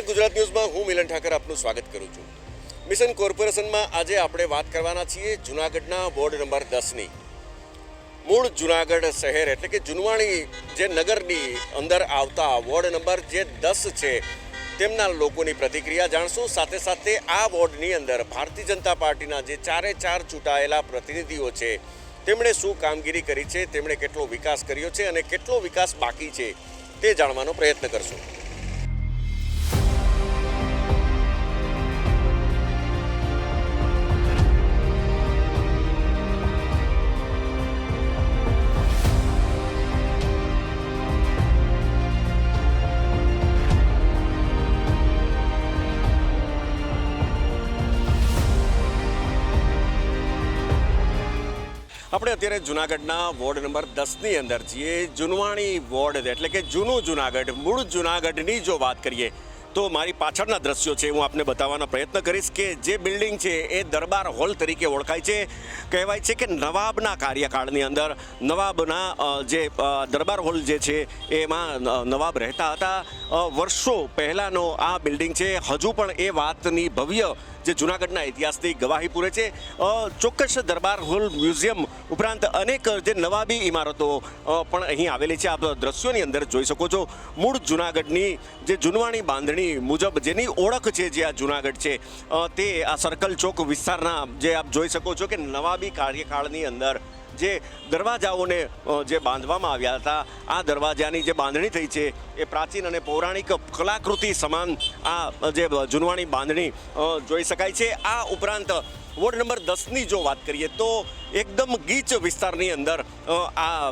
નમસ્કાર. ગુજરાત ન્યૂઝમાં હું મિલન ઠાકર આપનું સ્વાગત કરું છું. મિશન કોર્પોરેશનમાં આજે આપણે વાત કરવાના છીએ જુનાગઢના વોર્ડ નંબર દસની. મૂળ જુનાગઢ શહેર એટલે કે જુનવાણી જે નગરની અંદર આવતા વોર્ડ નંબર જે દસ છે, તેમના લોકોની પ્રતિક્રિયા જાણશું. સાથે સાથે આ વોર્ડની અંદર ભારતીય જનતા પાર્ટીના જે ચારે ચાર ચૂંટાયેલા પ્રતિનિધિઓ છે, તેમણે શું કામગીરી કરી છે, તેમણે કેટલો વિકાસ કર્યો છે અને કેટલો વિકાસ બાકી છે તે જાણવાનો પ્રયત્ન કરશું. અત્યારે જુનાગઢના વોર્ડ નંબર દસની અંદર છીએ. જુનવાણી વોર્ડ એટલે કે જૂનું જુનાગઢ, મૂળ જુનાગઢની જો વાત કરીએ તો મારી પાછળના દ્રશ્યો છે, હું આપને બતાવવાનો પ્રયત્ન કરીશ કે જે બિલ્ડિંગ છે એ દરબાર હોલ તરીકે ઓળખાય છે. કહેવાય છે કે નવાબના કાર્યકાળની અંદર નવાબના જે દરબાર હોલ જે છે એમાં નવાબ રહેતા હતા. વર્ષો પહેલાંનો આ બિલ્ડિંગ છે. હજુ પણ એ વાતની ભવ્ય જે જૂનાગઢના ઇતિહાસની ગવાહી પૂરે છે. ચોક્કસ દરબાર હોલ મ્યુઝિયમ ઉપરાંત અનેક જે નવાબી ઇમારતો પણ અહીં આવેલી છે. આપ દ્રશ્યોની અંદર જોઈ શકો છો. મૂળ જૂનાગઢની જે જૂનવાણી બાંધણી મુજબ, જેની ઓળખ છે જે આ જુનાગઢ છે તે આ સર્કલ ચોક વિસ્તારના, જે આપ જોઈ શકો છો કે નવાબી કાર્યકાળની અંદર જે દરવાજાઓને જે બાંધવામાં આવ્યા હતા, આ દરવાજાની જે બાંધણી થઈ છે, એ પ્રાચીન અને પૌરાણિક કલાકૃતિ સમાન આ જે જૂનવાણી બાંધણી જોઈ શકાય છે. આ ઉપરાંત વોર્ડ નંબર દસની જો વાત કરીએ તો એકદમ ગીચ વિસ્તારની અંદર આ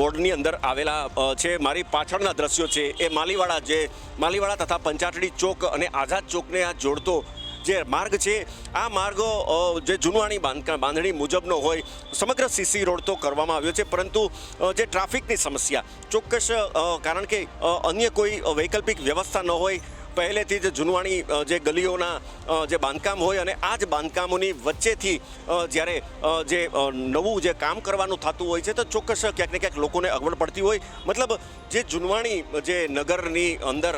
વોર્ડની અંદર આવેલા છે મારી પાછળના દ્રશ્યો છે. એ માલીવાડા જે, માલીવાડા તથા પંચાટડી ચોક અને આઝાદ ચોકને આ જોડતો જે માર્ગ છે, આ માર્ગ જે જૂનવાણી બાંધણી મુજબનો હોય, સમગ્ર સીસી રોડ તો કરવામાં આવ્યો છે. પરંતુ જે ટ્રાફિકની સમસ્યા, ચોક્કસ કારણ કે અન્ય કોઈ વૈકલ્પિક વ્યવસ્થા ન હોય પહેલેથી જ જૂનવાણી જે ગલીઓના જે બાંધકામ હોય અને આ જ બાંધકામોની વચ્ચેથી જ્યારે જે નવું જે કામ કરવાનું થતું હોય છે, તો ચોક્કસ ક્યાંક ને ક્યાંક લોકોને અગવડ પડતી હોય. મતલબ, જે જૂનવાણી, જે નગરની અંદર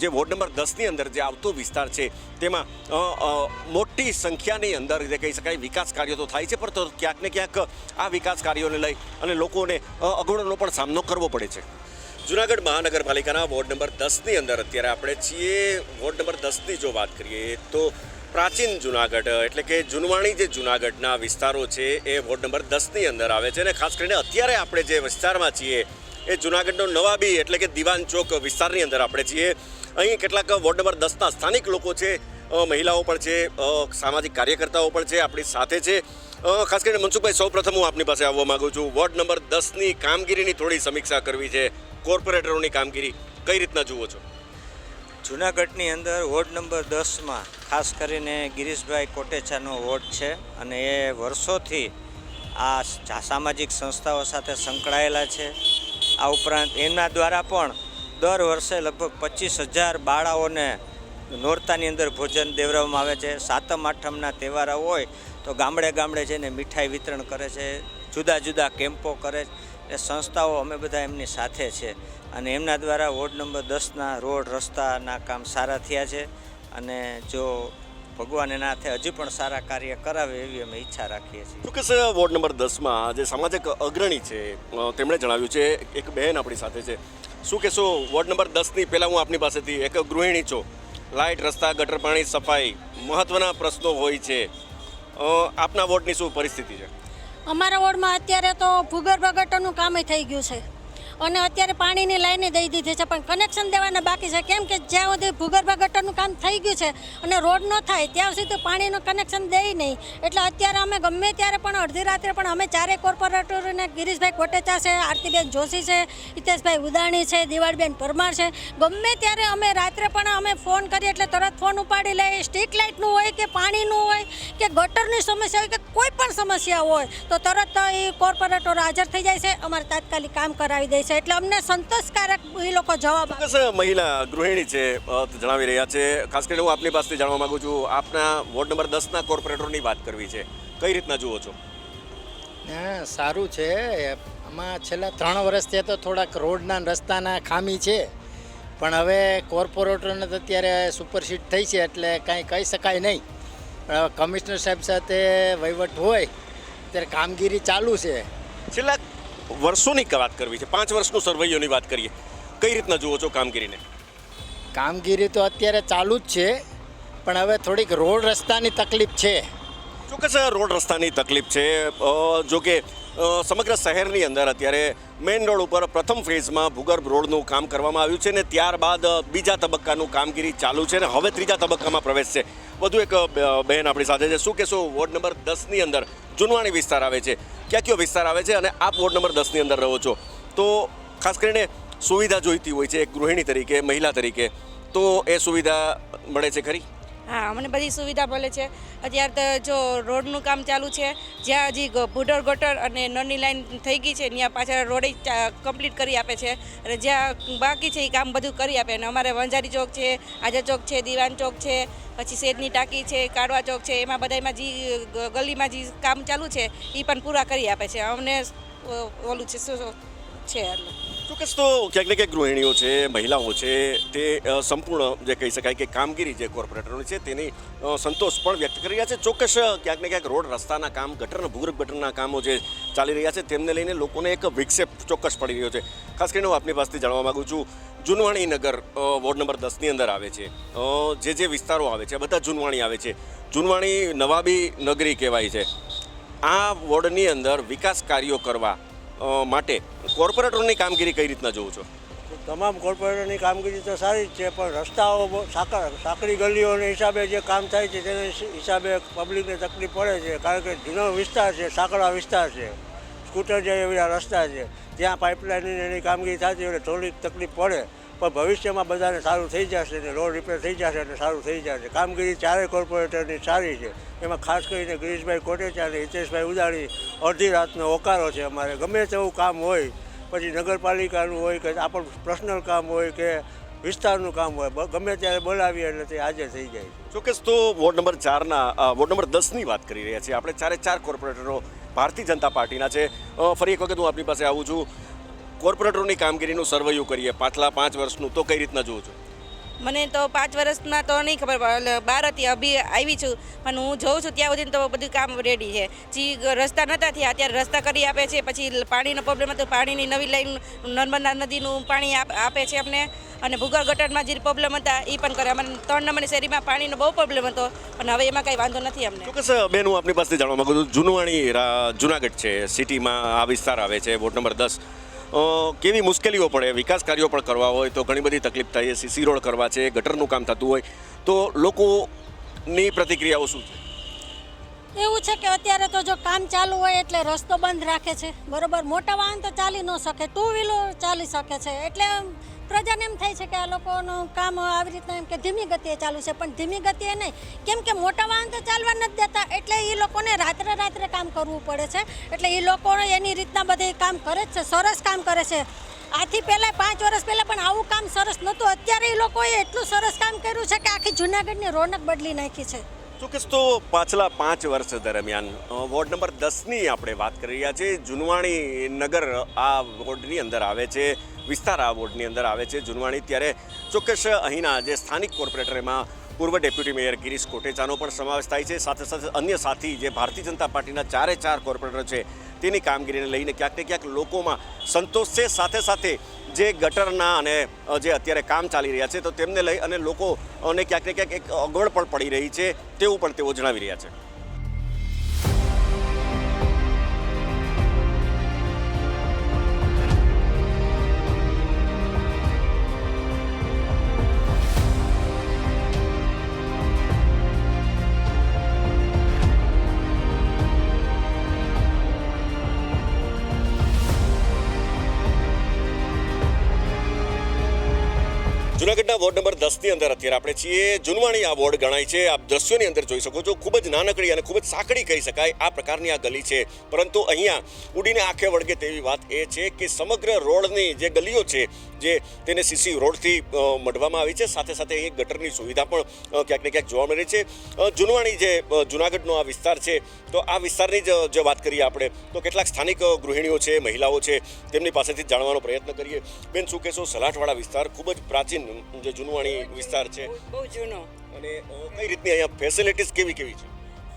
જે વોર્ડ નંબર દસની અંદર જે આવતો વિસ્તાર છે, તેમાં મોટી સંખ્યાની અંદર જે કહી શકાય વિકાસ કાર્યો તો થાય છે, પણ ક્યાંક ને ક્યાંક આ વિકાસ કાર્યોને લઈ અને લોકોને અગવડોનો પણ સામનો કરવો પડે છે. જુનાગઢ મહાનગરપાલિકાના વોર્ડ નંબર દસની અંદર અત્યારે આપણે છીએ. વોર્ડ નંબર દસની જો વાત કરીએ તો પ્રાચીન જુનાગઢ, એટલે કે જુનવાણી જે જુનાગઢના વિસ્તારો છે એ વોર્ડ નંબર દસની અંદર આવે છે. અને ખાસ કરીને અત્યારે આપણે જે વિસ્તારમાં છીએ એ જુનાગઢનો નવાબી, એટલે કે દિવાન ચોક વિસ્તારની અંદર આપણે છીએ. અહીં કેટલાક વોર્ડ નંબર દસના સ્થાનિક લોકો છે મહિલાઓ પણ છે સામાજિક કાર્યકર્તાઓ પણ છે, આપણી સાથે છે. ખાસ કરીને મનસુખભાઈ સૌ પ્રથમ હું આપની પાસે આવવા માગું છું. વોર્ડ નંબર દસની કામગીરીની થોડી સમીક્ષા કરવી છે. કોર્પોરેટરોની કામગીરી કઈ રીતના જુઓ છો? જુનાગઢની અંદર વોર્ડ નંબર દસમાં ખાસ કરીને ગિરીશભાઈ કોટેચાનો વોર્ડ છે અને એ વર્ષોથી આ સામાજિક સંસ્થાઓ સાથે સંકળાયેલા છે. આ ઉપરાંત એમના દ્વારા પણ દર વર્ષે લગભગ પચીસ હજાર બાળાઓને નોરતાની અંદર ભોજન દેવડાવવામાં આવે છે. સાતમ, આઠમના તહેવારો હોય તો ગામડે ગામડે જઈને મીઠાઈ વિતરણ કરે છે, જુદા જુદા કેમ્પો કરે છે. એ સંસ્થાઓ અમે બધા એમની સાથે છે. અને એમના દ્વારા વોર્ડ નંબર દસના રોડ, રસ્તાના કામ સારા થયા છે. અને જો ભગવાન એના હાથે હજી પણ સારા કાર્ય કરાવે એવી અમે ઈચ્છા રાખીએ છીએ. ચોક્કસ વોર્ડ નંબર દસમાં જે સામાજિક અગ્રણી છે. તેમણે જણાવ્યું છે, એક બહેન આપણી સાથે છે. શું કહેશો, વોર્ડ નંબર દસની પહેલાં હું આપની પાસેથી એક ગૃહિણી છો. લાઇટ, રસ્તા, ગટર, પાણી, સફાઈ મહત્ત્વના પ્રશ્નો હોય છે. આપના વોર્ડની શું પરિસ્થિતિ છે? અમારા વોર્ડમાં અત્યારે તો ભૂગર્ભ ગટરનું કામ થઈ ગયું છે. અને અત્યારે પાણીની લાઈને દઈ દીધી છે, પણ કનેક્શન દેવાના બાકી છે. કેમ કે જ્યાં સુધી ભૂગર્ભ ગટરનું કામ થઈ ગયું છે અને રોડ ન થાય, ત્યાં સુધી પાણીનું કનેક્શન દે નહીં. એટલે અત્યારે અમે ગમે ત્યારે પણ અડધી રાત્રે પણ અમે ચારેય કોર્પોરેટરોને ગિરીશભાઈ કોટેચા છે, આરતીબેન જોશી છે, હિતેશભાઈ ઉદાણી છે, દિવાળીબેન પરમાર છે, ગમે ત્યારે અમે રાત્રે પણ અમે ફોન કરીએ એટલે તરત ફોન ઉપાડી લઈએ. સ્ટ્રીટ લાઇટનું હોય કે પાણીનું હોય કે ગટરની સમસ્યા હોય કે કોઈ પણ સમસ્યા હોય, તો તરત એ કોર્પોરેટર હાજર થઈ જાય છે. અમારે તાત્કાલિક કામ કરાવી દે છે એટલે અમને સંતોષકારક એ લોકો જવાબ ચોક્કસ મહિલા ગૃહિણી છે જણાવી રહ્યા છે. ખાસ કરીને હું આપની પાસેથી જાણવા માંગુ છું આપના વોર્ડ નંબર દસના કોર્પોરેટરની વાત કરવી છે. કઈ રીતના જુઓ છો? હા સારું છે. આમાં છેલ્લા ત્રણ વર્ષથી તો થોડાક રોડના રસ્તાના ખામી છે. પણ હવે કોર્પોરેટરને તો અત્યારે સુપરસીટ થઈ છે એટલે કાંઈ કહી શકાય નહીં. પણ હવે કમિશનર સાહેબ સાથે વહીવટ હોય ત્યારે કામગીરી ચાલુ છે. છેલ્લા વર્ષોની વાત કરવી છે. પાંચ વર્ષનું સર્વૈયોની વાત કરીએ. કઈ રીતના જુઓ છો કામગીરીને? કામગીરી તો અત્યારે ચાલુ જ છે પણ હવે થોડીક રોડ રસ્તાની તકલીફ છે. ચોક્કસ રોડ રસ્તાની તકલીફ છે. જો કે સમગ્ર શહેરની અંદર અત્યારે મેઇન રોડ ઉપર પ્રથમ ફેઝમાં ભૂગર્ભ રોડનું કામ કરવામાં આવ્યું છે ને ત્યારબાદ બીજા તબક્કાનું કામગીરી ચાલુ છે ને હવે ત્રીજા તબક્કામાં પ્રવેશ છે. વધુ એક બહેન આપણી સાથે છે. શું કહેશો, વોર્ડ નંબર દસની અંદર જુનવાણી વિસ્તાર આવે છે? ક્યાં કયો વિસ્તાર આવે છે અને આપ વોર્ડ નંબર દસની અંદર રહો છો? તો ખાસ કરીને સુવિધા જોઈતી હોય છે એક ગૃહિણી તરીકે, મહિલા તરીકે. તો એ સુવિધા મળે છે ખરી? હા અમને બધી સુવિધા મળે છે. અત્યારે તો જો રોડનું કામ ચાલુ છે, જ્યાં હજી ભૂડર ગટર અને નળની લાઈન થઈ ગઈ છે, ત્યાં પાછળ રોડે કમ્પ્લીટ કરી આપે છે. અને જ્યાં બાકી છે એ કામ બધું કરી આપે. અને અમારે વંજારી ચોક છે, આજા ચોક છે, દીવાન ચોક છે, પછી શેરની ટાંકી છે કાળવા ચોક છે, એમાં બધામાં જે ગલીમાં જે કામ ચાલુ છે એ પણ પૂરા કરી આપે છે. અમને ઓલું છે છે, એટલે. ચોક્કસ તો ક્યાંક ને ક્યાંક ગૃહિણીઓ છે, મહિલાઓ છે, તે સંપૂર્ણ જે કહી શકાય કે કામગીરી જે કોર્પોરેટરોની છે તેની સંતોષ પણ વ્યક્ત કરી રહ્યા છે. ચોક્કસ ક્યાંક ને ક્યાંક રોડ રસ્તાના કામ ગટરના ભૂગર્ભ ગટરના કામો જે ચાલી રહ્યા છે તેમને લઈને લોકોને એક વિક્ષેપ ચોક્કસ પડી રહ્યો છે. ખાસ કરીને હું આપની પાસેથી જાણવા માગું છું, જુનવાણી નગર વોર્ડ નંબર દસની અંદર આવે છે. જે જે વિસ્તારો આવે છે બધા જુનવાણી આવે છે. જુનવાણી નવાબી નગરી કહેવાય છે. આ વોર્ડની અંદર વિકાસ કાર્યો કરવા માટે કોર્પોરેટરોની કામગીરી કઈ રીતના જોઉં છો? તમામ કોર્પોરેટરની કામગીરી તો સારી જ છે, પણ રસ્તાઓ સાંકડી ગલીઓને હિસાબે જે કામ થાય છે, તેને હિસાબે પબ્લિકને તકલીફ પડે છે, કારણ કે જૂનો વિસ્તાર છે, સાંકડા વિસ્તાર છે, સ્કૂટર જાય એવા રસ્તા છે, ત્યાં પાઇપલાઇનની એની કામગીરી થતી એટલે થોડીક તકલીફ પડે. પણ ભવિષ્યમાં બધાને સારું થઈ જશે ને રોડ રિપેર થઈ જશે અને સારું થઈ જશે. કામગીરી ચારેય કોર્પોરેટરની સારી છે. એમાં ખાસ કરીને ગિરીશભાઈ કોટેચા અને હિતેશભાઈ ઉદાણી અડધી રાતનો ઓકારો છે અમારે. ગમે તેવું કામ હોય, પછી નગરપાલિકાનું હોય કે આપણું પર્સનલ કામ હોય કે વિસ્તારનું કામ હોય ગમે ત્યારે બોલાવીએ એટલે તે આજે થઈ જાય ચોક્કસ. તો વોર્ડ નંબર ચારના વોર્ડ નંબર દસની વાત કરી રહ્યા છીએ. આપણે ચારે ચાર કોર્પોરેટરો ભારતીય જનતા પાર્ટીના છે. ફરી એક વખત હું આપની પાસે આવું છું. કોર્પોરેટરોની કામગીરીનું સર્વૈયું કરીએ. પાછલા પાંચ વર્ષનું તો કઈ રીતના જોઉં છું? મને તો પાંચ વર્ષના તો નહીં ખબર પડે. બાર હતી અભી આવી છું. પણ હું જોઉં છું ત્યાં સુધી તો બધું કામ રેડી છે. જે રસ્તા નહોતા થયા. અત્યારે રસ્તા કરી આપે છે. પછી પાણીનો પ્રોબ્લેમ હતો. પાણીની નવી લાઈન નર્મદા નદીનું પાણી આપે છે અમને. અને ભૂગર્ભ ગટરમાં જે પ્રોબ્લેમ હતા એ પણ કરે. અમને ત્રણ નંબરની શેરીમાં પાણીનો બહુ પ્રોબ્લેમ હતો. પણ હવે એમાં કંઈ વાંધો નથી અમને. ચોક્કસ બેન હું આપની પાસેથી જાણવા માગું છું. જૂનવાણી જુનાગઢ છે. સિટીમાં આ વિસ્તાર આવે છે. વોર્ડ નંબર દસ. કેવી મુશ્કેલીઓ પડે, વિકાસ કાર્યો પણ કરવા હોય, તો ઘણી બધી તકલીફ થાય છે સીસી રોડ કરવા છે, ગટરનું કામ થતું હોય, તો લોકોની પ્રતિક્રિયાઓ શું છે? એવું છે કે અત્યારે તો જો કામ ચાલુ હોય એટલે રસ્તો બંધ રાખે છે. બરોબર, મોટા વાહન તો ચાલી ન શકે, ટુ વ્હીલર ચાલી શકે છે. એટલે પ્રજાને એમ થાય છે કે આ લોકોનું કામ આવી રીતના એમ કે ધીમી ગતિએ ચાલુ છે, પણ ધીમી ગતિએ નહીં. કેમ કે મોટા વાહન તો ચાલવા નથી દેતા, એટલે એ લોકોને રાત્રે રાત્રે કામ કરવું પડે છે. એટલે એ લોકો એની રીતના બધે કામ કરે છે, સરસ કામ કરે છે. આથી પહેલાં પાંચ વર્ષ પહેલાં પણ આવું કામ સરસ નહોતું. અત્યારે એ લોકોએ એટલું સરસ કામ કર્યું છે કે આખી જુનાગઢની રોનક બદલી નાખી છે. ચોક્કસ, તો પાછલા પાંચ વર્ષ દરમિયાન વોર્ડ નંબર દસની આપણે વાત કરી રહ્યા છીએ. જુનવાણી નગર આ વોર્ડની અંદર આવે છે. વિસ્તાર આ વોર્ડની અંદર આવે છે જુનવાણી ત્યારે ચોક્કસ અહીંના જે સ્થાનિક કોર્પોરેટર એમાં પૂર્વ ડેપ્યુટી મેયર ગિરીશ કોટેચાનો પણ સમાવેશ થાય છે. સાથે સાથે અન્ય સાથી જે ભારતીય જનતા પાર્ટીના ચારે ચાર કોર્પોરેટર છે તેની કામગીરીને લઈને ક્યાંક ને ક્યાંક લોકોમાં સંતોષ છે. સાથે સાથે જે ગટરના અને જે અત્યારે કામ ચાલી રહ્યા છે તો તેમને લઈ અને લોકોને ક્યાંક ને ક્યાંક એક અગવડ પણ પડી રહી છે તેવું પણ તેઓ જણાવી રહ્યા છે. વોર્ડ અંદર અત્યારે આપણે છીએ. જુનવાણી આ વોર્ડ ગણાય છે. આપ દ્રશ્યોની અંદર જોઈ શકો છો. ખૂબ જ નાનકડી અને ખૂબ જ સાંકડી કહી શકાય આ પ્રકારની આ ગલી છે. પરંતુ અહીંયા ઉડીને આંખે વળગે તેવી વાત એ છે કે સમગ્ર રોડની જે ગલીઓ છે, જે તેને સીસી રોડથી મઢવામાં આવી છે. સાથે સાથે અહીં ગટરની સુવિધા પણ ક્યાંક ને ક્યાંક જોવા મળે છે. જુનવાણી જે જુનાગઢનો આ વિસ્તાર છે, તો આ વિસ્તારની જ જે વાત કરીએ આપણે, તો કેટલાક સ્થાનિક ગૃહિણીઓ છે, મહિલાઓ છે, તેમની પાસેથી જાણવાનો પ્રયત્ન કરીએ. બેન, શું કહેશો? સલાટવાળા વિસ્તાર ખૂબ જ પ્રાચીન, જે જુનવાણી વિસ્તાર છે. બહુ જૂનો. અને કઈ રીતની અહીંયા ફેસિલિટીઝ કેવી કેવી છે?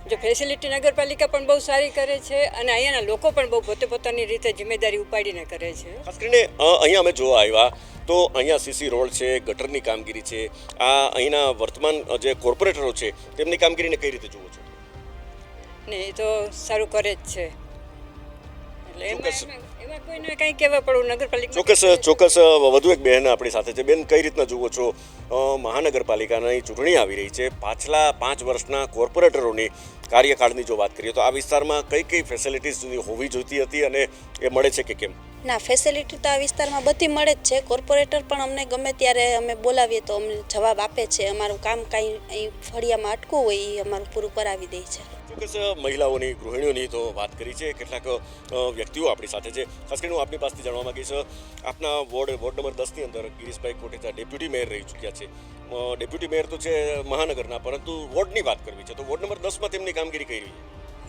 જો ફેસિલિટી નગરપાલિકા પણ બહુ સારી કરે છે અને અહીંયાના લોકો પણ બહુ પોતે પોતાની રીતે જિમ્મેદારી ઉપાડીને કરે છે. ખાસ કરીને અહીંયા અમે જોવા આવ્યા તો અહીંયા સીસી રોડ છે ગટરની કામગીરી છે. આ અહીંના વર્તમાન જે કોર્પોરેટરો છે તેમની કામગીરીને કઈ રીતે જુઓ છો? ને એ તો સારું કરે જ છે. એટલે એમાં કોઈને કંઈ કહેવા પડવું નગરપાલિકા ચોક્કસ ચોક્કસ વધુ એક બહેન આપણી સાથે છે. બેન કઈ રીતના જુઓ છો? મહાનગરપાલિકાની ચૂંટણી આવી રહી છે. પાછલા પાંચ વર્ષના કોર્પોરેટરોની કાર્યકાળની જો વાત કરીએ તો આ વિસ્તારમાં કઈ કઈ ફેસિલિટીઝ હોવી જોઈતી હતી અને એ મળે છે કે કેમ? ના ફેસિલિટી તો આ વિસ્તારમાં બધી મળે જ છે. કોર્પોરેટર પણ અમને ગમે ત્યારે અમે બોલાવીએ તો અમને જવાબ આપે છે. અમારું કામ કાંઈ અહીં ફળિયામાં અટકવું હોય એ અમારું પૂરું કરાવી દે છે. ચોક્કસ, મહિલાઓની, ગૃહિણીઓની તો વાત કરી છે. કેટલાક વ્યક્તિઓ આપણી સાથે છે. ખાસ કરીને હું આપની પાસેથી જાણવા માગીશ આપના વોર્ડ વોર્ડ નંબર દસની અંદર ગિરીશભાઈ કોટેચા ડેપ્યુટી મેયર રહી ચૂક્યા છે. ડેપ્યુટી મેયર તો છે મહાનગરના, પરંતુ વોર્ડની વાત કરવી છે. તો વોર્ડ નંબર દસમાં તેમની કામગીરી કરી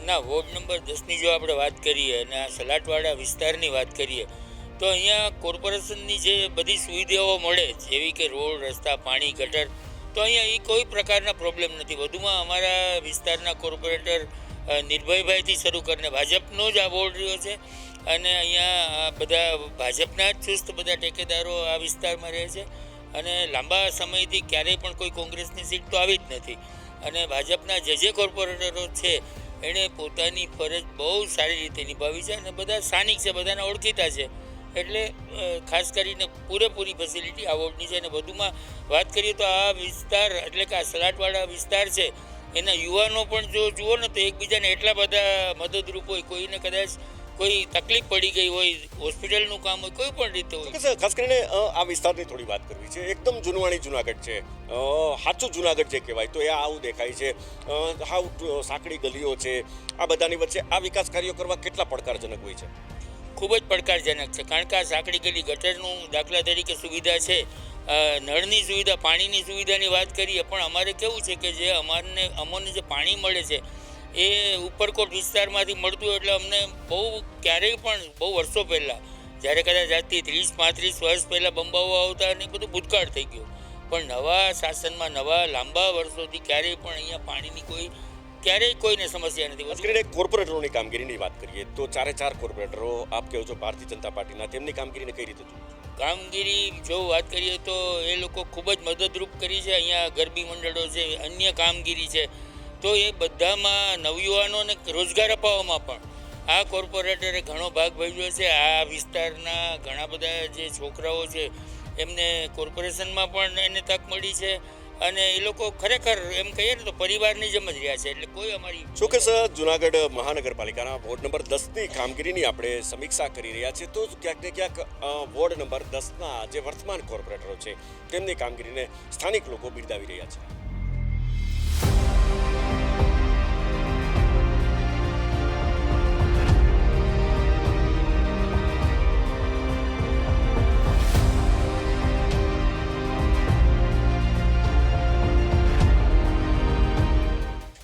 ના, વોર્ડ નંબર દસની જો આપણે વાત કરીએ અને આ સલાટવાડા વિસ્તારની વાત કરીએ, તો અહીંયા કોર્પોરેશનની જે બધી સુવિધાઓ મળે, જેવી કે રોડ, રસ્તા, પાણી, ગટર તો અહીંયા એ કોઈ પ્રકારના પ્રોબ્લેમ નથી. વધુમાં અમારા વિસ્તારના કોર્પોરેટર નિર્ભયભાઈથી શરૂ કરીને ભાજપનો જ આ બોર્ડ રહ્યો છે. અને અહીંયા બધા ભાજપના જ ચુસ્ત બધા ટેકેદારો આ વિસ્તારમાં રહે છે. અને લાંબા સમયથી ક્યારેય પણ કોઈ કોંગ્રેસની સીટ તો આવી જ નથી. અને ભાજપના જે જે કોર્પોરેટરો છે, એણે પોતાની ફરજ બહુ સારી રીતે નિભાવી છે અને બધા સ્થાનિક છે, બધાને ઓળખીતા છે. એટલે ખાસ કરીને પૂરેપૂરી ફેસિલિટી આ વોર્ડની છે. અને વધુમાં વાત કરીએ તો આ વિસ્તાર, એટલે કે આ સલાટવાળા વિસ્તાર છે, એના યુવાનો પણ જો જુઓ ને તો એકબીજાને એટલા બધા મદદરૂપ હોય. કોઈને કદાચ કોઈ તકલીફ પડી ગઈ હોય, હોસ્પિટલનું કામ હોય, કોઈ પણ રીતે હોય. ખાસ કરીને આ વિસ્તારની થોડી વાત કરવી છે. એકદમ જૂનવાણી જુનાગઢ છે. સાચું જુનાગઢ જે કહેવાય, તો એ આવું દેખાય છે. હાવ સાંકડી ગલીઓ છે. આ બધાની વચ્ચે આ વિકાસ કાર્યો કરવા કેટલા પડકારજનક હોય છે? ખૂબ જ પડકારજનક છે. કારણ કે આ સાંકળી ગયેલી ગટરનું દાખલા તરીકે સુવિધા છે. નળની સુવિધા, પાણીની સુવિધાની વાત કરીએ, પણ અમારે કેવું છે કે જે અમારને, અમને જે પાણી મળે છે, એ ઉપરકોટ વિસ્તારમાંથી મળતું હોય એટલે અમને બહુ ક્યારેય પણ, બહુ વર્ષો પહેલાં, જ્યારે કદાચ આજથી ત્રીસ, પાંત્રીસ વર્ષ પહેલાં બંબાઓ આવતા અને બધું ભૂતકાળ થઈ ગયું. પણ નવા શાસનમાં, નવા લાંબા વર્ષોથી ક્યારેય પણ અહીંયા પાણીની કોઈ ક્યારેય કોઈને સમસ્યા નથી ખાસ કરીને કોર્પોરેટરોની કામગીરીની વાત કરીએ તો ચારે ચાર કોર્પોરેટરો આપ કહો છો ભારતીય જનતા પાર્ટીના તેમની કામગીરીને કઈ રીતે કામગીરી જો વાત કરીએ તો એ લોકો ખૂબ જ મદદરૂપ કરી છે. અહીંયા ગરબી મંડળો છે અન્ય કામગીરી છે. તો એ બધામાં નવયુવાનોને રોજગાર અપાવવામાં પણ આ કોર્પોરેટરે ઘણો ભાગ ભજવ્યો છે. આ વિસ્તારના ઘણા બધા જે છોકરાઓ છે એમને કોર્પોરેશનમાં પણ એને તક મળી છે. અને એ લોકો ખરેખર એમ કહીએ ને તો પરિવારની જેમ જ રહ્યા છે, એટલે કોઈ અમારી ચોક્કસ જુનાગઢ મહાનગરપાલિકાના વોર્ડ નંબર દસની કામગીરીની આપણે સમીક્ષા કરી રહ્યા છીએ. તો ક્યાંક ને ક્યાંક વોર્ડ નંબર દસના જે વર્તમાન કોર્પોરેટરો છે, તેમની કામગીરીને સ્થાનિક લોકો બિરદાવી રહ્યા છે.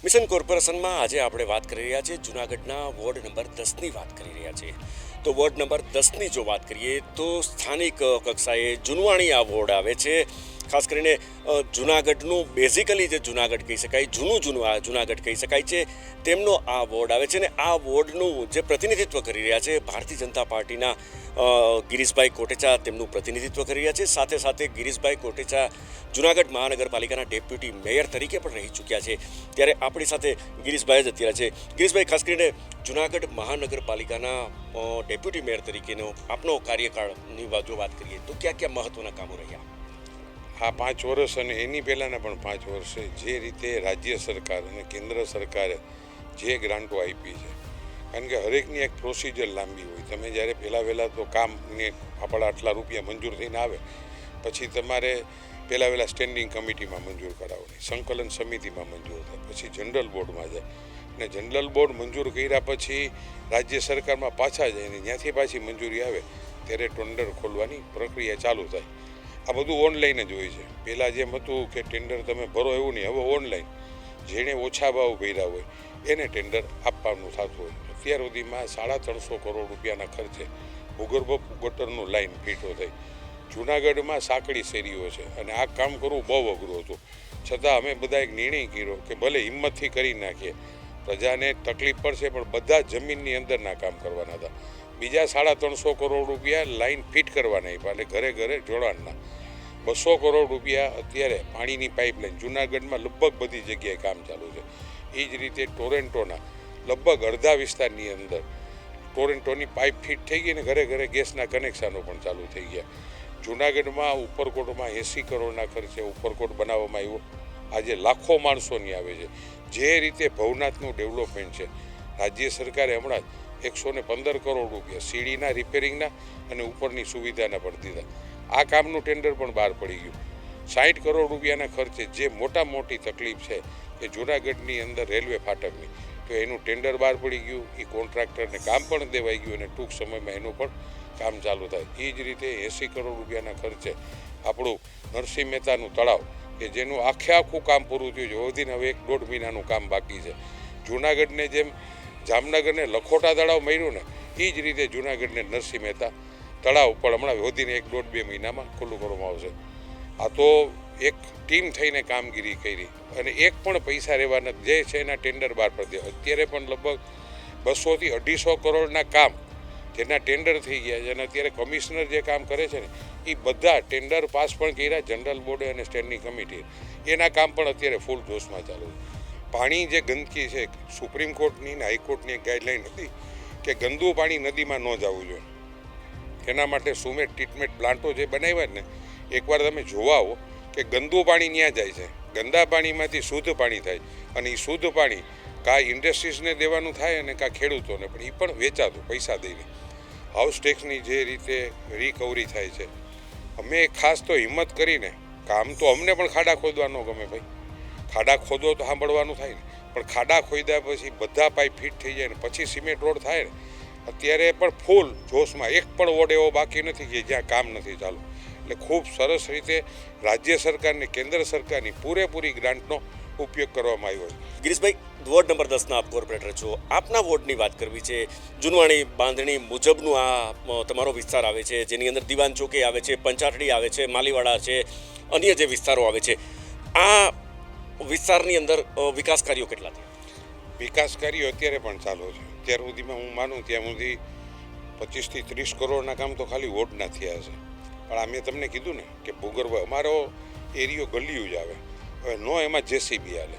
મિશન કોર્પોરેશનમાં આજે આપણે વાત કરી રહ્યા છીએ. જુનાગઢના વોર્ડ નંબર દસની વાત કરી રહ્યા છીએ. તો વોર્ડ નંબર દસની જો વાત કરીએ તો સ્થાનિક કક્ષાએ જુનવાણી આ વોર્ડ આવે છે. ખાસ કરીને જૂનાગઢનું બેઝિકલી જે જુનાગઢ કહી શકાય, જૂનું જૂનું જુનાગઢ કહી શકાય છે, તેમનો આ વોર્ડ આવે છે. અને આ વોર્ડનું જે પ્રતિનિધિત્વ કરી રહ્યા છે ભારતીય જનતા પાર્ટીના ગિરીશભાઈ કોટેચા તેમનું પ્રતિનિધિત્વ કરી રહ્યા છે. સાથે સાથે ગિરીશભાઈ કોટેચા જુનાગઢ મહાનગરપાલિકાના ડેપ્યુટી મેયર તરીકે પણ રહી ચૂક્યા છે. ત્યારે આપણી સાથે ગિરીશભાઈ જ અત્યારે છે. ગિરીશભાઈ, ખાસ કરીને જુનાગઢ મહાનગરપાલિકાના ડેપ્યુટી મેયર તરીકેનો આપનો કાર્યકાળની જો વાત કરીએ તો ક્યાં ક્યાં મહત્ત્વના કામો રહ્યા? આ પાંચ વર્ષ અને એની પહેલાંના પણ પાંચ વર્ષે જે રીતે રાજ્ય સરકાર અને કેન્દ્ર સરકારે જે ગ્રાન્ટો આપી છે કારણ કે હરેકની એક પ્રોસિજર લાંબી હોય. તમે જ્યારે પહેલાં વહેલાં તો કામને આપણા આટલા રૂપિયા મંજૂર થઈને આવે, પછી તમારે પહેલાં વહેલા સ્ટેન્ડિંગ કમિટીમાં મંજૂર કરાવવાની, સંકલન સમિતિમાં મંજૂર થાય, પછી જનરલ બોર્ડમાં જાય. અને જનરલ બોર્ડ મંજૂર કર્યા પછી રાજ્ય સરકારમાં પાછા જાય ને ત્યાંથી પાછી મંજૂરી આવે, ત્યારે ટેન્ડર ખોલવાની પ્રક્રિયા ચાલુ થાય. આ બધું ઓનલાઈન જ હોય છે. પહેલાં જેમ હતું કે ટેન્ડર તમે ભરો એવું નહીં, હવે ઓનલાઈન જેણે ઓછા ભાવ ભર્યા હોય, એને ટેન્ડર આપવાનું થતું હોય. અત્યાર સુધીમાં સાડા ત્રણસો કરોડ રૂપિયાના ખર્ચે ભૂગર્ભ ગટરનું લાઈન ફીટો થઈ જુનાગઢમાં સાંકડી શેરીઓ છે અને આ કામ કરવું બહુ અઘરું હતું. છતાં અમે બધા એક નિર્ણય કર્યો કે ભલે હિંમતથી કરી નાખીએ, પ્રજાને તકલીફ પડશે પણ બધા જમીનની અંદરના કામ કરવાના હતા. બીજા સાડા ત્રણસો કરોડ રૂપિયા લાઈન ફિટ કરવાના આપ્યા એટલે ઘરે ઘરે જોડાણના. બસો કરોડ રૂપિયા અત્યારે પાણીની પાઇપલાઇન. જુનાગઢમાં લગભગ બધી જગ્યાએ કામ ચાલુ છે. એ જ રીતે ટોરેન્ટોના લગભગ અડધા વિસ્તારની અંદર. ટોરેન્ટોની પાઇપ ફિટ થઈ ગઈ ને ઘરે ઘરે ગેસના કનેક્શનો પણ ચાલુ થઈ ગયા. જુનાગઢમાં ઉપરકોટમાં એંસી કરોડના ખર્ચે ઉપરકોટ બનાવવામાં આવ્યો. આજે લાખો માણસોની આવે છે. જે રીતે ભવનાથનું ડેવલપમેન્ટ છે. રાજ્ય સરકારે હમણાં જ એકસો ને પંદર કરોડ રૂપિયા સીડીના, રિપેરિંગના અને ઉપરની સુવિધાના પણ દીધા. આ કામનું ટેન્ડર પણ બહાર પડી ગયું. સાઠ કરોડ રૂપિયાના ખર્ચે જે મોટા મોટી તકલીફ છે એ જુનાગઢની અંદર રેલવે ફાટકની. તો એનું ટેન્ડર બહાર પડી ગયું, એ કોન્ટ્રાક્ટરને કામ પણ દેવાઈ ગયું અને ટૂંક સમયમાં એનું પણ કામ ચાલુ થાય. એ જ રીતે એંસી કરોડ રૂપિયાના ખર્ચે આપણું નરસિંહ મહેતાનું તળાવ, કે જેનું આખે આખું કામ પૂરું થયું છે. વધીને હવે એક દોઢ મહિનાનું કામ બાકી છે. જુનાગઢને જેમ જામનગરને લખોટા તળાવ મળ્યું ને, એ જ રીતે જુનાગઢને નરસિંહ મહેતા તળાવ પણ હમણાં વધીને એક દોઢ બે મહિનામાં ખુલ્લું કરવામાં આવશે. આ તો એક ટીમ થઈને કામગીરી કરી અને એક પણ પૈસા રહેવા નથી જે છે એના ટેન્ડર બહાર પડી અત્યારે પણ લગભગ બસોથી અઢીસો કરોડના કામ જેના ટેન્ડર થઈ ગયા છે અને અત્યારે કમિશનર જે કામ કરે છે ને એ બધા ટેન્ડર પાસ પણ કર્યા જનરલ બોર્ડે અને સ્ટેન્ડિંગ કમિટી એના કામ પણ અત્યારે ફૂલ જોશમાં ચાલુ છે. પાણી જે ગંદકી છે, સુપ્રીમ કોર્ટની ને હાઈકોર્ટની એક ગાઈડલાઈન હતી કે ગંદુ પાણી નદીમાં ન જવું જોઈએ. એના માટે સુમેટ ટ્રીટમેન્ટ પ્લાન્ટો જે બનાવ્યા ને, એકવાર તમે જોવા આવો કે ગંદુ પાણી ત્યાં જાય છે. ગંદા પાણીમાંથી શુદ્ધ પાણી થાય. અને એ શુદ્ધ પાણી કાં ઇન્ડસ્ટ્રીઝને દેવાનું થાય અને કાં ખેડૂતોને. પણ એ પણ વેચાતું, પૈસા દઈને. હાઉસ ટેક્સની જે રીતે રિકવરી થાય છે. અમે ખાસ તો હિંમત કરીને કામ તો અમને પણ ખાડા ખોદવાનો ગમે ભાઈ. ખાડા ખોદો તો સાંભળવાનું થાય ને. પણ ખાડા ખોદ્યા પછી બધા પાઇપ ફિટ થઈ જાય ને પછી સિમેન્ટ રોડ થાય ને. અત્યારે પણ ફૂલ જોશમાં. એક પણ વોર્ડ એવો બાકી નથી કે જ્યાં કામ નથી ચાલુ એટલે ખૂબ સરસ રીતે રાજ્ય સરકારની કેન્દ્ર સરકારની પૂરેપૂરી ગ્રાન્ટનો ઉપયોગ કરવામાં આવ્યો છે. ગિરીશભાઈ વોર્ડ નંબર દસના આપ કોર્પોરેટર છો. આપના વોર્ડની વાત કરવી છે. જૂનવાણી બાંધણી મુજબનું આ તમારો વિસ્તાર આવે છે. જેની અંદર દિવાન ચોકી આવે છે પંચાટડી આવે છે માલીવાડા છે અન્ય જે વિસ્તારો આવે છે. આ વિસ્તારની અંદર વિકાસ કાર્યો કેટલા થયા? વિકાસ કાર્યો અત્યારે પણ ચાલુ છે. અત્યાર સુધીમાં હું માનું ત્યાં સુધી પચીસથી ત્રીસ કરોડના કામ તો ખાલી વોટના થયા છે. પણ આ મેં તમને કીધું ને કે ભૂગર્ભ અમારો એરિયો ગલીયું જ આવે. હવે નો એમાં જેસીબી હાલે.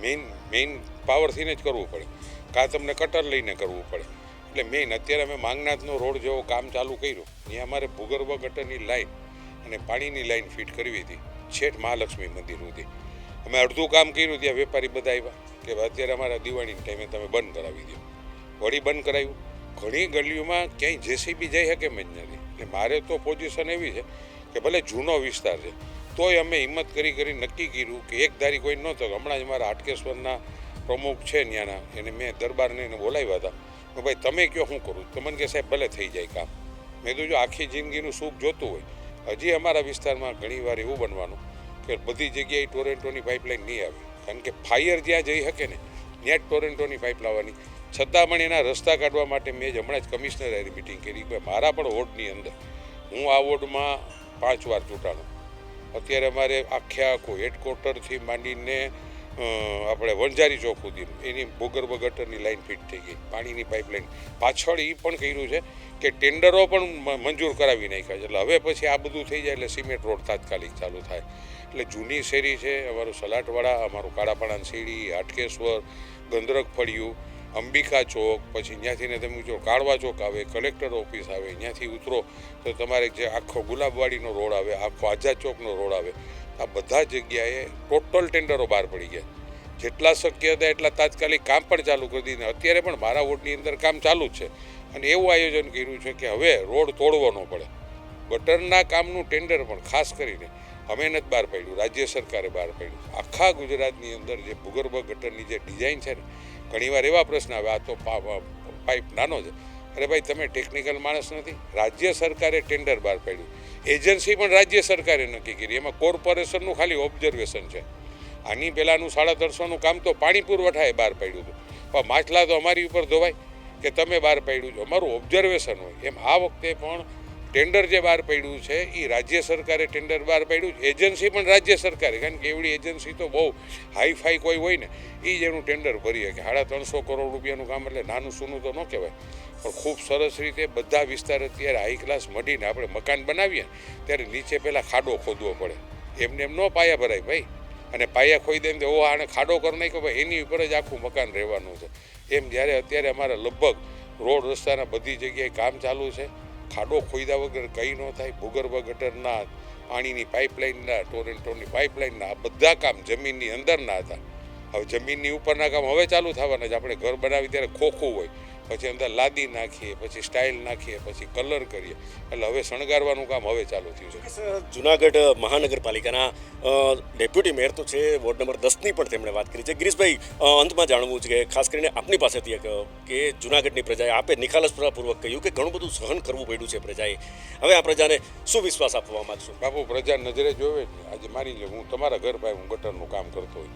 મેઇન મેઇન પાવરથીને જ કરવું પડે. કાં તમને કટર લઈને કરવું પડે. એટલે મેઇન અત્યારે અમે માંગનાથનો રોડ જેવો કામ ચાલુ કર્યું. ત્યાં અમારે ભૂગર્ભ ગટરની લાઇન અને પાણીની લાઈન ફિટ કરવી હતી. છેઠ મહાલક્ષ્મી મંદિર સુધી. અમે અડધું કામ કર્યું, ત્યાં વેપારી બધા આવ્યા કે અત્યારે અમારા દિવાળીના ટાઈમે તમે બંધ કરાવી દો વળી બંધ કરાવ્યું ઘણી ગલીઓમાં ક્યાંય જેસીબી જઈ શકે એમ જ નથી. એટલે મારે તો પોઝિશન એવી છે કે ભલે જૂનો વિસ્તાર છે, તોય અમે હિંમત કરી કરી નક્કી કર્યું કે એક ધારી કોઈ નહોતો હમણાં જ મારા હાટકેશ્વરના પ્રમુખ છે ત્યાંના એને મેં દરબારને એને બોલાવ્યા હતા. કે ભાઈ, તમે કયો શું કરું? તમને કે સાહેબ, ભલે થઈ જાય કામ. મેં કીધું, જો આખી જિંદગીનું સુખ જોતું હોય, હજી અમારા વિસ્તારમાં ઘણીવાર એવું બનવાનું કે બધી જગ્યાએ ટોરેન્ટોની પાઇપલાઇન નહીં આવે. કારણ કે ફાયર જ્યાં જઈ શકે ને, ત્યાં જ ટોરેન્ટોની પાઇપ લાવવાની. છતાં પણ એના રસ્તા કાઢવા માટે મેં જ હમણાં જ કમિશનર હારી મિટિંગ કરી કે મારા પણ વોર્ડની અંદર હું આ વોર્ડમાં પાંચ વાર ચૂંટાણો. અત્યારે અમારે આખે આખું હેડક્વાર્ટરથી માંડીને આપણે વણઝારી ચોક સુધી એની ભૂગર્ભ ગટરની લાઈન ફિટ થઈ ગઈ. પાણીની પાઇપલાઇન પાછળ એ પણ કર્યું છે કે ટેન્ડરો પણ મંજૂર કરાવી નાખ્યા છે. એટલે હવે પછી આ બધું થઈ જાય એટલે સિમેન્ટ રોડ તાત્કાલિક ચાલુ થાય. એટલે જૂની શેરી છે, અમારું સલાટવાડા, અમારું કાળાપાડા શેરી, હાટકેશ્વર ગંદરક ફળિયું અંબિકા ચોક, પછી ત્યાંથી તમે જો કાળવા ચોક આવે કલેક્ટર ઓફિસ આવે ત્યાંથી ઉતરો, તો તમારે જે આખો ગુલાબવાડીનો રોડ આવે, આખો આઝાદ ચોકનો રોડ આવે. આ બધા જગ્યાએ ટોટલ ટેન્ડરો બહાર પડી ગયા. જેટલા શક્ય હતા એટલા તાત્કાલિક કામ પણ ચાલુ કરી દીધું. અત્યારે પણ મારા વોર્ડની અંદર કામ ચાલુ જ છે. અને એવું આયોજન કર્યું છે કે હવે રોડ તોડવાનો પડે. ગટરના કામનું ટેન્ડર પણ ખાસ કરીને અમે નથી બહાર પાડ્યું, રાજ્ય સરકારે બહાર પાડ્યું. આખા ગુજરાતની અંદર જે ભૂગર્ભ ગટરની જે ડિઝાઇન છે ને ઘણીવાર એવા પ્રશ્ન આવે, આ તો પાઇપ નાનો છે. અરે ભાઈ, તમે ટેકનિકલ માણસ નથી. રાજ્ય સરકારે ટેન્ડર બહાર પાડ્યું. એજન્સી પણ રાજ્ય સરકારે નક્કી કરી. એમાં કોર્પોરેશનનું ખાલી ઓબ્ઝર્વેશન છે. આની પહેલાંનું સાડા ત્રણસોનું કામ તો પાણી પુરવઠાએ બહાર પાડ્યું હતું. પણ માછલા તો અમારી ઉપર ધોવાય કે તમે બહાર પાડ્યું છો. અમારું ઓબ્ઝર્વેશન હોય. એમ આ વખતે પણ ટેન્ડર જે બહાર પડ્યું છે એ રાજ્ય સરકારે ટેન્ડર બહાર પાડ્યું છે. એજન્સી પણ રાજ્ય સરકારે, કારણ કે એવડી એજન્સી તો બહુ હાઈફાઈ કોઈ હોય ને એ જ એનું ટેન્ડર ભરીએ કે સાડા ત્રણસો કરોડ રૂપિયાનું કામ એટલે નાનું સૂનું તો ન કહેવાય. પણ ખૂબ સરસ રીતે બધા વિસ્તાર અત્યારે હાઈ ક્લાસ મઢીને આપણે મકાન બનાવીએ ત્યારે નીચે પહેલાં ખાડો ખોદવો પડે. એમને એમ ન પાયા ભરાય ભાઈ. અને પાયા ખોઈ દે એમ ઓ આને ખાડો કરી નાખ્યો ભાઈ. એની ઉપર જ આખું મકાન રહેવાનું છે. એમ જ્યારે અત્યારે અમારા લગભગ રોડ રસ્તાના બધી જગ્યાએ કામ ચાલુ છે. ખાડો ખોઈદા વગર કંઈ ન થાય. ભૂગર્ભ ગટરના પાણીની પાઇપલાઇનના ટોરેન્ટોની પાઇપલાઇનના, આ બધા કામ જમીનની અંદરના હતા. હવે જમીનની ઉપરના કામ હવે ચાલુ થવાના છે. આપણે ઘર બનાવી ત્યારે ખોખું હોય. પછી અંદર લાદી નાખીએ પછી સ્ટાઇલ નાખીએ પછી કલર કરીએ. એટલે હવે શણગારવાનું કામ હવે ચાલુ થયું છે. જુનાગઢ મહાનગરપાલિકાના ડેપ્યુટી મેયર તો છે વોર્ડ નંબર દસની પણ તેમણે વાત કરી છે. ગિરીશભાઈ અંતમાં જાણવું છે કે ખાસ કરીને આપની પાસેથી એક કે જુનાગઢની પ્રજાએ આપે નિખાલસપૂર્વક કહ્યું કે ઘણું બધું સહન કરવું પડ્યું છે પ્રજાએ. હવે આ પ્રજાને શું વિશ્વાસ આપવા માંગશો? બાપુ પ્રજા નજરે જોવે આજે માની લે હું તમારા ઘર ભાઈ હું ગટરનું કામ કરતો હોય.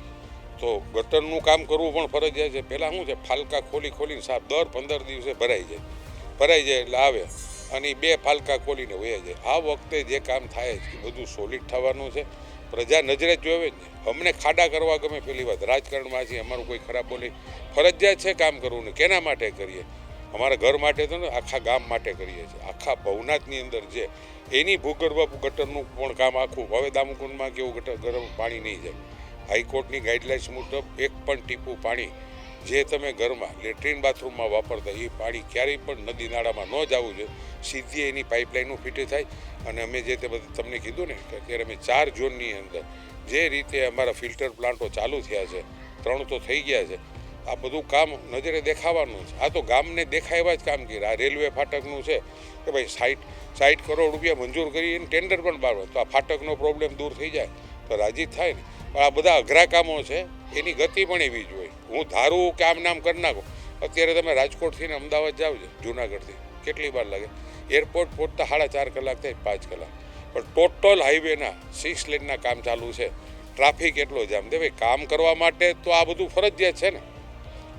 તો ગટરનું કામ કરવું પણ ફરજિયાત છે. પહેલાં શું છે? ફાલકા ખોલી ખોલીને સાફ દર પંદર દિવસે ભરાઈ જાય. ભરાઈ જાય એટલે આવે. અને બે ફાલકા ખોલીને વયા જાય. આ વખતે જે કામ થાય છે બધું સોલિડ થવાનું છે. પ્રજા નજરે જોવે જ અમને ખાડા કરવા ગમે પેલી વાત. રાજકારણમાં છે, અમારું કોઈ ખરાબ બોલી. ફરજિયાત છે કામ કરવું ને કેના માટે કરીએ? અમારા ઘર માટે તો ને, આખા ગામ માટે કરીએ છીએ. આખા ભવનાથની અંદર જે એની ભૂગર્ભ ગટરનું પણ કામ આખું. હવે દામકુંડમાં કેવું ગટર ગરમ પાણી નહીં જાય. હાઈકોર્ટની ગાઈડલાઇન્સ મુજબ એક પણ ટીપું પાણી જે તમે ઘરમાં લેટ્રિન બાથરૂમમાં વાપરતા એ પાણી ક્યારેય પણ નદી નાળામાં ન જવું જોઈએ. સીધી એની પાઇપલાઇનો ફિટ થાય અને અમે જે તે બધું તમને કીધું ને કે અત્યારે અમે ચાર ઝોનની અંદર જે રીતે અમારા ફિલ્ટર પ્લાન્ટો ચાલુ થયા છે, ત્રણ તો થઈ ગયા છે, આ બધું કામ નજરે દેખાવાનું છે. આ તો ગામને દેખાય એવા જ કામ કર્યા આ રેલવે ફાટકનું છે કે ભાઈ સાઠ સાઠ કરોડ રૂપિયા મંજૂર કરી ટેન્ડર પણ બહાર તો આ ફાટકનો પ્રોબ્લેમ દૂર થઈ જાય. તો રાજી થાય ને. આ બધા અઘરા કામો છે, એની ગતિ પણ એવી જ હોય. હું ધારું કે આમ નામ કરી નાખો. અત્યારે તમે રાજકોટથી ને અમદાવાદ જાઓ છો, જુનાગઢથી. કેટલી વાર લાગે? એરપોર્ટ પહોંચતા સાડા ચાર કલાક થાય, પાંચ કલાક. પણ ટોટલ હાઈવેના સિક્સ લેનના કામ ચાલુ છે. ટ્રાફિક એટલો જામ. દે ભાઈ, કામ કરવા માટે તો આ બધું ફરજિયાત છે ને?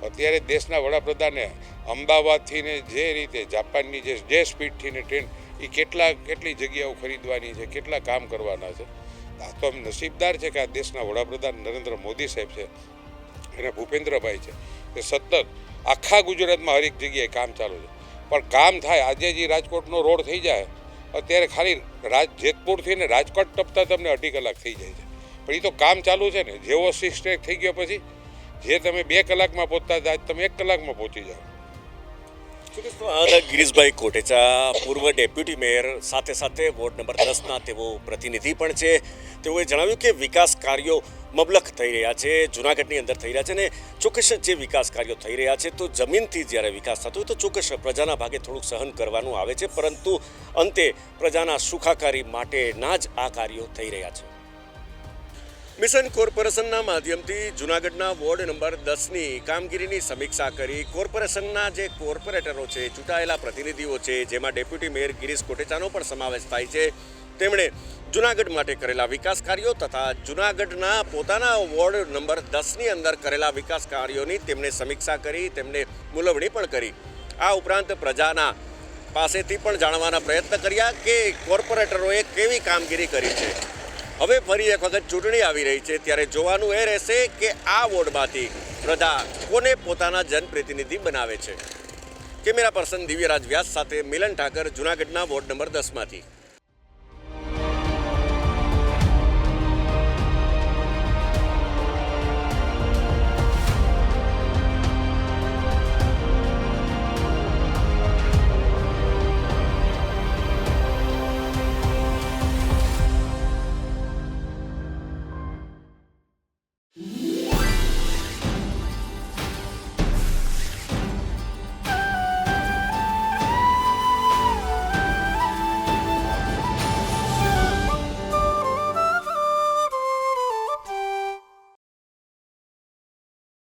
અત્યારે દેશના વડાપ્રધાને અમદાવાદથી ને જે રીતે, જાપાનની જે જે સ્પીડથી ને ટ્રેન એ કેટલા, કેટલી જગ્યાઓ ખરીદવાની છે, કેટલા કામ કરવાના છે? આ નસીબદાર છે કે આ દેશના વડાપ્રધાન નરેન્દ્ર મોદી સાહેબ છે અને ભૂપેન્દ્રભાઈ છે. એ સતત આખા ગુજરાતમાં હરેક જગ્યાએ કામ ચાલુ છે. પણ કામ થાય, આજે જે રાજકોટનો રોડ થઈ જાય, અત્યારે ખાલી રાજ જેતપુરથી ને રાજકોટ ટપતા તમને અઢી કલાક થઈ જાય છે. પણ એ તો કામ ચાલુ છે ને, જેવો સિક્સ થઈ ગયો પછી, જે તમે બે કલાકમાં પહોંચતા હતા તમે એક કલાકમાં પહોંચી જાઓ. આ ગિરીશભાઈ કોટેચા પૂર્વ ડેપ્યુટી મેયર સાથે સાથે વોર્ડ નંબર દસના તેઓ પ્રતિનિધિ પણ છે તેઓએ જણાવ્યું કે વિકાસ કાર્યો મબલખ થઈ રહ્યા છે, જુનાગઢની અંદર થઈ રહ્યા છે અને ચોક્કસ જે વિકાસ કાર્યો થઈ રહ્યા છે તો જમીનથી જ્યારે વિકાસ થતો હોય તો ચોક્કસ પ્રજાના ભાગે થોડુંક સહન કરવાનું આવે છે, પરંતુ અંતે પ્રજાના સુખાકારી માટેના જ આ કાર્યો થઈ રહ્યા છે. મિશન કોર્પોરેશનના માધ્યમથી જુનાગઢના વોર્ડ નંબર દસની કામગીરીની સમીક્ષા કરી કોર્પોરેશનના જે કોર્પોરેટરો છે, ચૂંટાયેલા પ્રતિનિધિઓ છે, જેમાં ડેપ્યુટી મેયર ગિરીશ કોટેચાનો પણ સમાવેશ થાય છે, તેમણે જુનાગઢ માટે કરેલા વિકાસ કાર્યો તથા જુનાગઢના પોતાના વોર્ડ નંબર દસની અંદર કરેલા વિકાસ કાર્યોની તેમણે સમીક્ષા કરી તેમને મૂલવણી પણ કરી. આ ઉપરાંત પ્રજાના પાસેથી પણ જાણવાના પ્રયત્ન કર્યા કે કોર્પોરેટરોએ કેવી કામગીરી કરી છે. હવે ફરી એક વખત ચૂંટણી આવી રહી છે, ત્યારે જોવાનું એ રહેશે કે આ વોર્ડમાંથી પ્રજા કોને પોતાના જનપ્રતિનિધિ બનાવે છે? કેમેરા પર્સન દિવ્યરાજ વ્યાસ સાથે મિલન ઠાકર, જુનાગઢના વોર્ડ નંબર દસમાંથી.